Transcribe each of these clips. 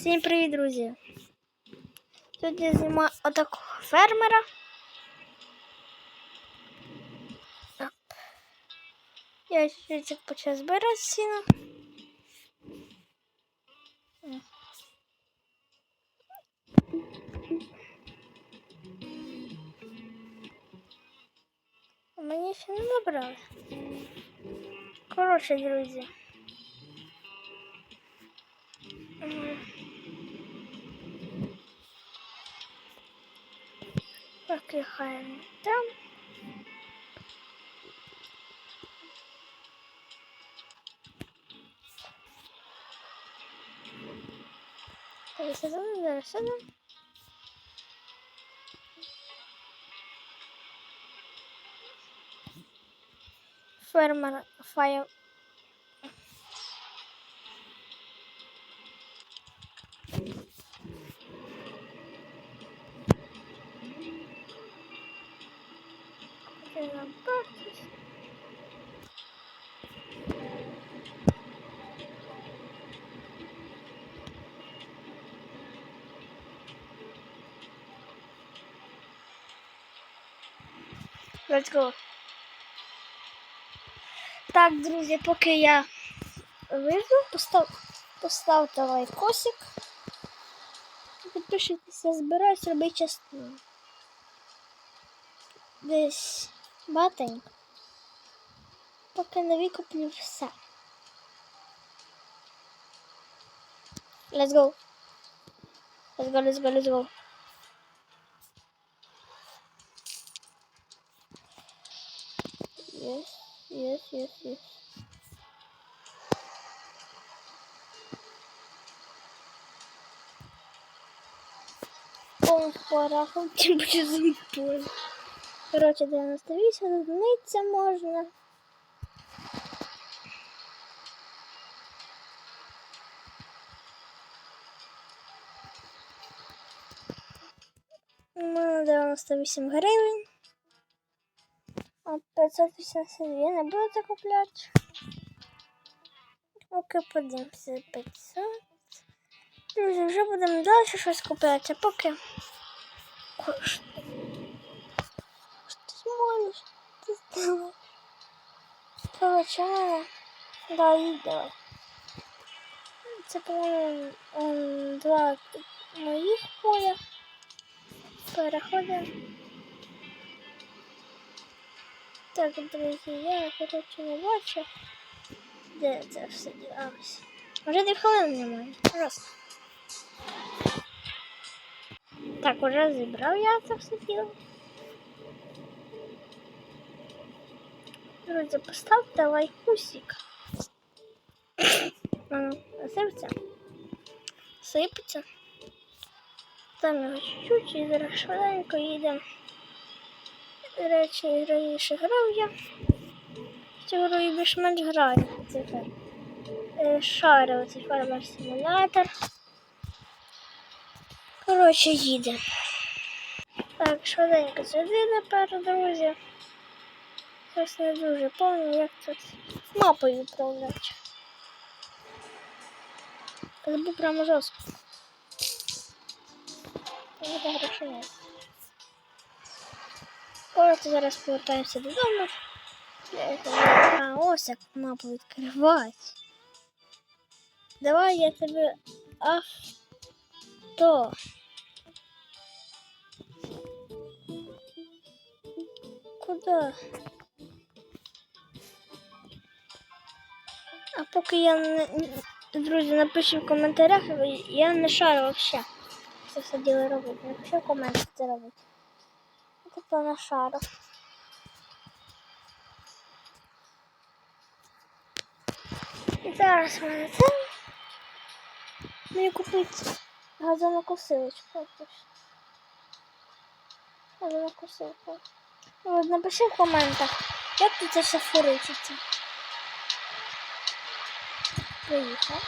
Всім привіт, друзі! Тут я знімаю отакого фермера. Я чуть почав збирати сіно. Мені ще не набрали. Коротше, друзі. Поки хай не там. Так, сюди, зараз сюди. Let's go. Так, друзі, поки я вийду, постав, поставте лайкосик. Підпишіться, збираюсь робити частину. Десь батенько. Поки не викуплю все. Let's go. Let's go, let's go, let's go. Yes, yes, yes, yes. О, порахом, тим більше зомбой. Коротше, 98 одиниця можна. У мене 98 гривень. А 582 не буду купляти. Поки подивимося 500. Друзі, вже будемо далі щось купляти, а поки. Ти зробиш? Короче, ну, да, давай. Це, по-моєму, ем, два моїх поля. Переходимо. Так, друзі, я, коротше, не бачу. Де це все ділалося? Вже дві хвилини немає. Раз. Так, уже зібрав я це все діло. Друзі, поставте лайкусик. Сипеться. Сипеться. Там його чуть-чуть і зараз швиденько їдемо. До речі, раніше грав я. Цю гру більш-менш граю. Це так. Е, Шарив цей фермер симулятор. Коротше, їде. Так, швиденько сюди тепер, друзі. Щось не дуже пам'ятаю, як тут мапою управляти. Забув прямо жорстко. Буде грошей нет. Коротко зараз повертаємося додому. Це- А, ось мапу відкривати. Давай я тебе авто. Куда? А поки я. Друзі, напишіть в коментарях, я не шарю вообще. Це все діло робити. Напиши в коментарях це робити. Я типу не шарю. І зараз в мене це. Мені купити газонокосилочку. Газонокосилку. Ну, напиши в коментах, як ти це все фуричиться. проїхав.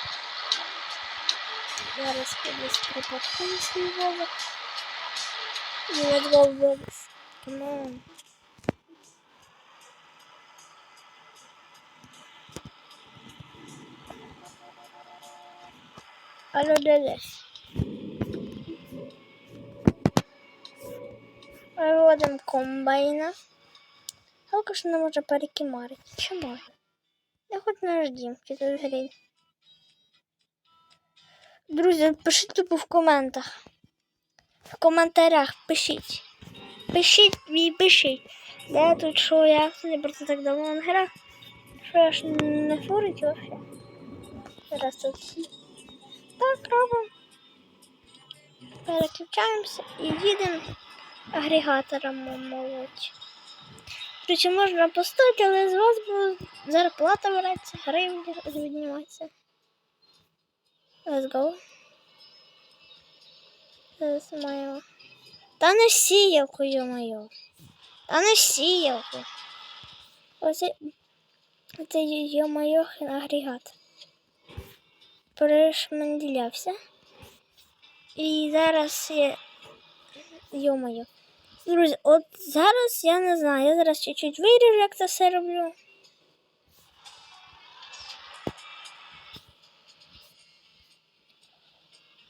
Зараз кудись припаркую свій вовок. Ну, я два вовис. Камон. А ну дивись. Виводимо комбайна. Жалко, що не може перекимарити. Чи може? Я хоч не ждім, чи тут грінь. Друзі, пишіть тупо в коментах. В коментарях пишіть. Пишіть і пишіть. Де тут що я? Я просто так давно не грав. Що я ж не фурить вообще. Зараз тут. Так, робимо. Переключаємося і їдемо агрегатором молоть. Короче, можна поставити, але з вас буде зарплата береться, гривні відніматися. Let's go. Зараз маємо. Та не сіялку, йо-моє. Та не сіялку. Оце, оце йо-моє агрегат. Перешманделявся. І зараз я. Йо-моє. Друзі, от зараз я не знаю. Я зараз чуть-чуть виріжу, як це все роблю.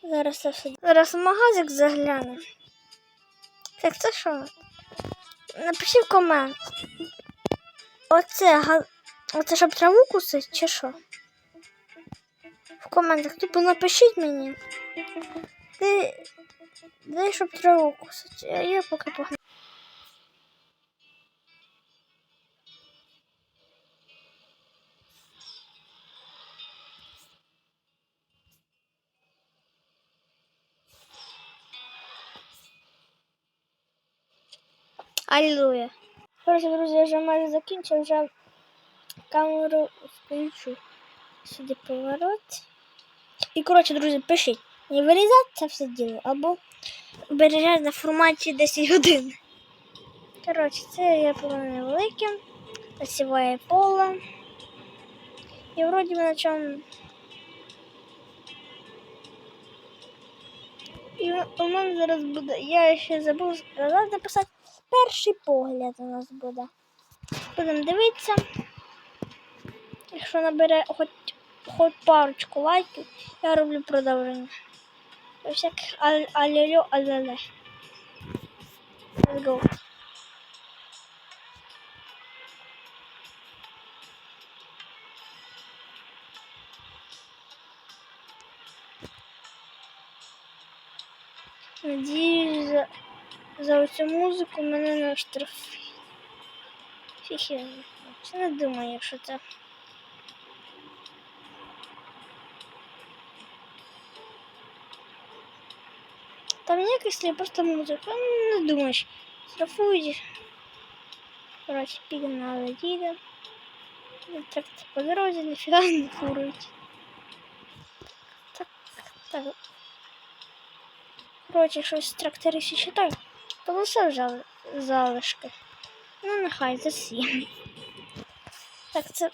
Зараз я все. Зараз в магазик загляну. Так, це що? Напиши в комент. Оце, оце щоб траву кусить, чи що? В коментах, типу, напишіть мені. Де, де щоб траву кусити? Я, я поки погнаю. Аллилуйя. Короче, друзі, я вже майже закінчив, вже камеру включу. Сюди поворот. І, коротше, друзі, пишіть. Не вирізати це все діло, або бережати на форматі 10 годин. Коротше, це я поле невелике. Засіває поле. І вроді би на чому. І у мене зараз буде. Я ще забув сказати написати. Перший погляд у нас буде. Будемо дивитися. Якщо набере хоч, хоч парочку лайків, я роблю продовження. Ось як аль- аль-льо. Let's go. Надіюсь, за, за цю музику мене не штрафують. Фіхи, це не думаю, що це. Там якось є просто музика. Ну, не думаєш. Штрафують. Коротше, пігнали, їде. Так по дорозі ніфіга не фурують. Так, так. Коротше, щось трактори ще читають. Лише залишки. Ну, нехай засім. Так, це.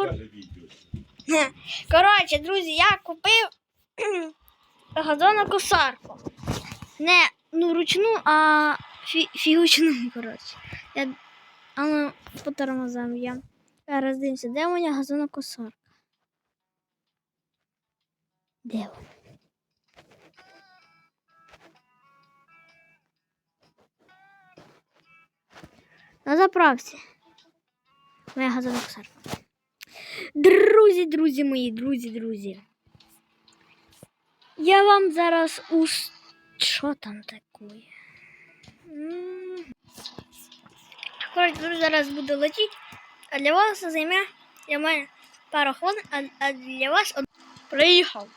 Кор... Коротше, друзі, я купив газонокосарку. Не ну ручну, а фі... фігучну, коротше. Я... А ну, по тормозам я. Зараз дивимося, де у мене газонокосарка? Де вона? На заправці. Моя газонокосарка. Друзі, друзі мої, друзі, друзі. Я вам зараз ус... Що там таке? М. Коротше, друзі, зараз буду летіти, а для вас це займе для мене пару хвилин, а, а для вас од... Приїхав.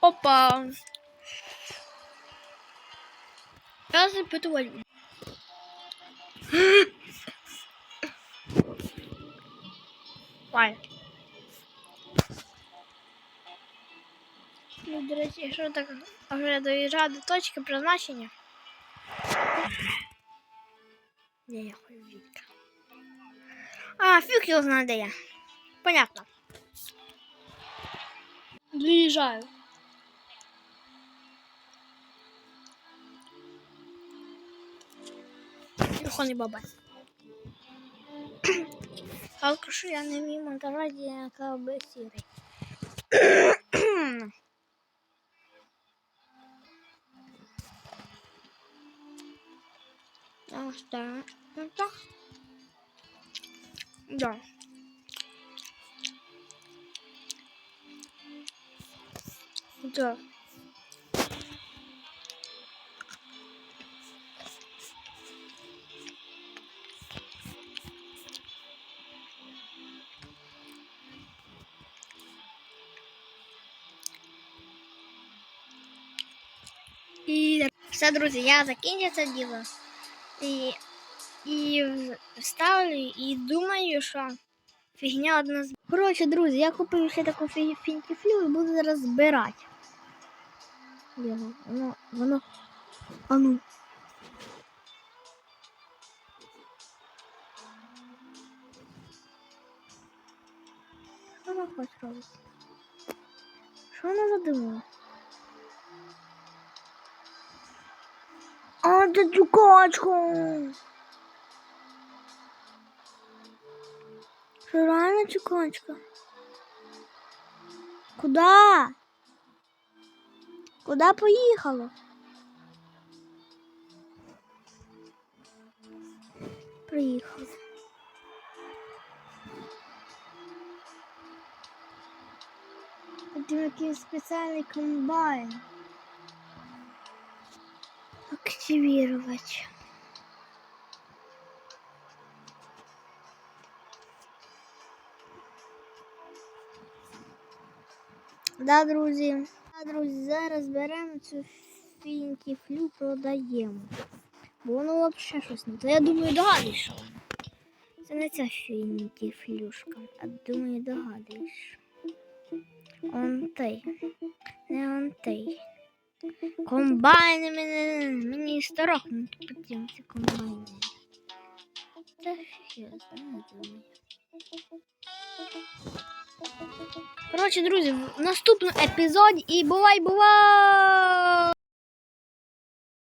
Опа. Я запитувати буду. Вай. Ну, до речі, так вже доїжджаю до точки призначення. Де я хочу? А, фіг його знає, де я. Понятно. Доїжджаю. Телефонний баба. Жалко, що я не вмію монтувати яка би сірий. Ах, так. Ну так. Да. Да. І все, друзі, я закінчу це діло. І, і ставлю, і думаю, що фігня одна з. Коротше, друзі, я купив ще таку фі- фінтіфлю і буду зараз збирати. Його. Воно, воно. А. Що вона хоче робити? Що вона задумала? А, це чукачка. Що реально? Куда? Куда поїхала? Приїхала. Це якийсь спеціальний комбайн. Активировать. Да, друзі. Да, друзі, зараз беремо цю фінтіфлю, продаємо. Бо воно взагалі щось не. То я думаю, догадуєш. Це не ця фінтіфлюшка, а думаю, догадуєш. Он той. Не он той. Комбайни мені, мені старох не потрібні ці комбайни. Та я знаю. Коротше, друзі, в наступному епізоді і бувай, бувай!